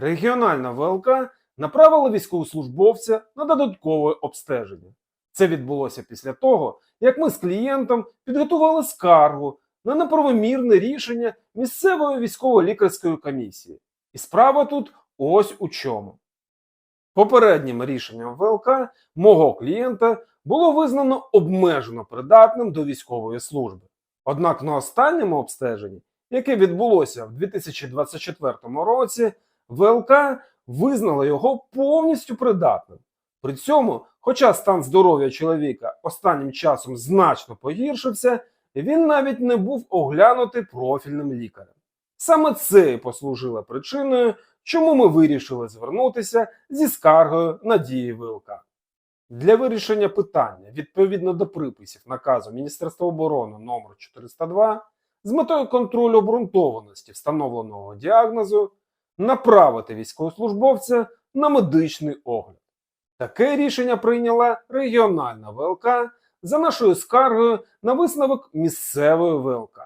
Регіональна ВЛК направила військовослужбовця на додаткове обстеження. Це відбулося після того, як ми з клієнтом підготували скаргу на неправомірне рішення місцевої військово-лікарської комісії. І справа тут ось у чому. Попереднім рішенням ВЛК мого клієнта було визнано обмежено придатним до військової служби. Однак на останньому обстеженні, яке відбулося в 2024 році, ВЛК визнала його повністю придатним. При цьому, хоча стан здоров'я чоловіка останнім часом значно погіршився, він навіть не був оглянутий профільним лікарем. Саме це і послужило причиною, чому ми вирішили звернутися зі скаргою на дії ВЛК. Для вирішення питання відповідно до приписів наказу Міністерства оборони номер 402 з метою контролю обґрунтованості встановленого діагнозу направити військовослужбовця на медичний огляд. Таке рішення прийняла регіональна ВЛК за нашою скаргою на висновок місцевої ВЛК.